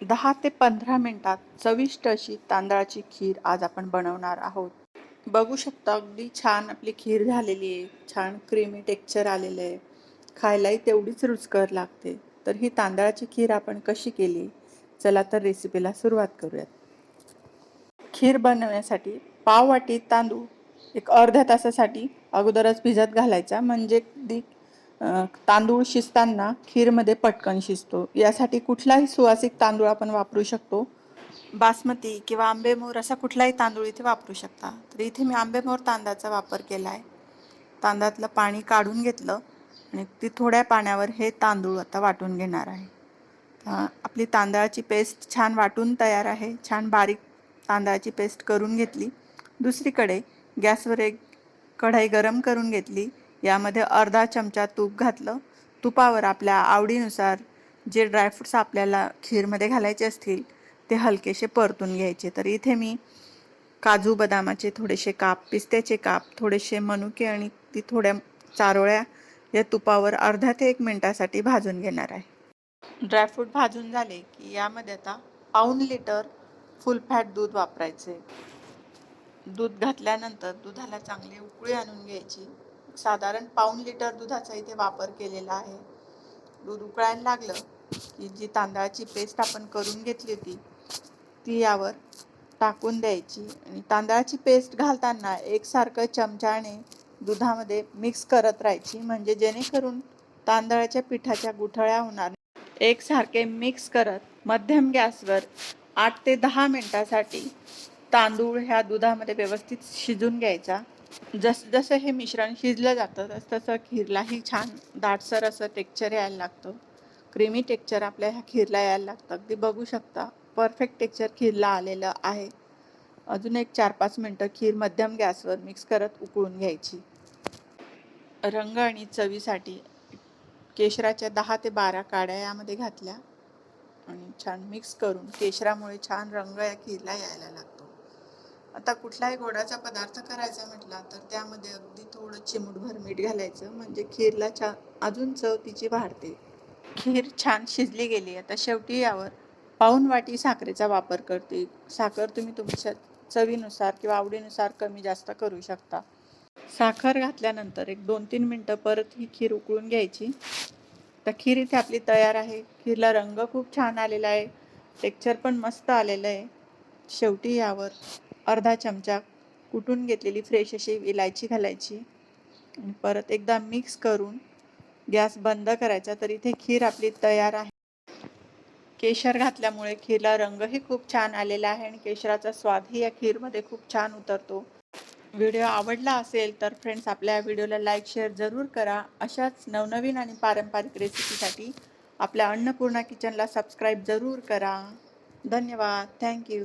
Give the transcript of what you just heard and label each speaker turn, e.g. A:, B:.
A: दहा ते पंधरा मिनटात चविष्ट अशी तांदळाची खीर आज आपण बनवणार आहोत. बघू शकता अगदी छान आपली खीर झालेली आहे छान क्रीमी टेक्स्चर आलेलं आहे. खायलाही तेवढीच रुचकर लागते. तर ही तांदळाची खीर आपण कशी केली? चला तर रेसिपीला सुरुवात करूयात. खीर बनवण्यासाठी पाव वाटी तांदूळ एक अर्ध्या तासासाठी अगोदरच भिजत घालायचा. म्हणजे दी तांदूळ शिजताना खीरमध्ये पटकन शिजतो. यासाठी कुठलाही सुवासिक तांदूळ आपण वापरू शकतो. बासमती किंवा आंबेमोर असा कुठलाही तांदूळ इथे वापरू शकता. तर इथे मी आंबेमोर तांदळाचा वापर केला आहे तांदळातलं पाणी काढून घेतलं आणि ती थोड्या पाण्यावर हे तांदूळ आता वाटून घेणार आहे. आपली तांदळाची पेस्ट छान वाटून तयार आहे. छान बारीक तांदळाची पेस्ट करून घेतली. दुसरीकडे गॅसवर एक कढाई गरम करून घेतली. यामध्ये अर्धा चमचा तूप घातलं. तुपावर आपल्या आवडीनुसार जे ड्रायफ्रुट्स आपल्याला खीरमध्ये घालायचे असतील ते हलकेसे परतून घ्यायचे. तर इथे मी काजू बदामाचे थोडेसे काप पिस्त्याचे काप थोडेसे मनुके आणि ती थोड्या चारोळ्या या तुपावर अर्धा ते एक मिनटासाठी भाजून घेणार आहे. ड्रायफ्रूट भाजून झाले की यामध्ये आता पाऊन लिटर फुल फॅट दूध वापरायचे. दूध घातल्यानंतर दुधाला चांगली उकळी आणून घ्यायची. साधारण पाऊण लिटर दुधाचा इथे वापर केलेला आहे. दूध उकळायला लागलं की जी तांदळाची पेस्ट आपण करून घेतली होती ती यावर टाकून द्यायची आणि तांदळाची पेस्ट घालताना एकसारखं चमच्याने दुधामध्ये मिक्स करत राहायची म्हणजे जेणेकरून तांदळाच्या पिठाच्या गुठळ्या होणार एकसारखे मिक्स करत मध्यम गॅसवर आठ ते दहा मिनटासाठी तांदूळ ह्या दुधामध्ये व्यवस्थित शिजून घ्यायचा. जस जसं हे मिश्रण शिजलं जातं तसं तसं खीरलाही छान दाटसर असं टेक्चर यायला लागतं. क्रीमी टेक्चर आपल्या ह्या खीरला यायला लागतं. अगदी बघू शकता परफेक्ट टेक्चर खीरला आलेलं आहे. अजून एक चार पाच मिनटं खीर मध्यम गॅसवर मिक्स करत उकळून घ्यायची. रंग आणि चवीसाठी केशराच्या दहा ते बारा काड्या यामध्ये घातल्या आणि छान मिक्स करून केशरामुळे छान रंग या खीरला यायला लागतो. आता कुठलाही गोडाचा पदार्थ करायचा म्हटला तर त्यामध्ये अगदी थोडं चिमूटभर मीठ घालायचं म्हणजे खीरला छान अजून चव तिची वाढते. खीर छान शिजली गेली. आता शेवटी यावर पाऊन वाटी साखरेचा वापर करते. साखर तुम्ही तुमच्या चवीनुसार किंवा आवडीनुसार कमी जास्त करू शकता. साखर घातल्यानंतर एक दोन तीन मिनटं परत ही खीर उकळून घ्यायची. तर खीर इथे आपली तयार आहे. खीरला रंग खूप छान आलेला आहे. टेक्चर पण मस्त आलेलं आहे. शेवटी यावर अर्धा चमचा कुटून घेतलेली फ्रेश अशी इलायची घालायची. आणि परत एकदा मिक्स करून गॅस बंद करायचा तर इथे खीर आपली तयार आहे. केशर घातल्यामुळे खीरला रंगही खूप छान आलेला आहे आणि केशराचा स्वादही या खीरमध्ये खूप छान उतरतो. व्हिडिओ आवडला असेल तर फ्रेंड्स आपल्या व्हिडिओला लाईक शेअर जरूर करा. अशाच नवनवीन आणि पारंपरिक रेसिपीसाठी आपल्या अन्नपूर्णा किचनला सबस्क्राईब जरूर करा. धन्यवाद. थँक्यू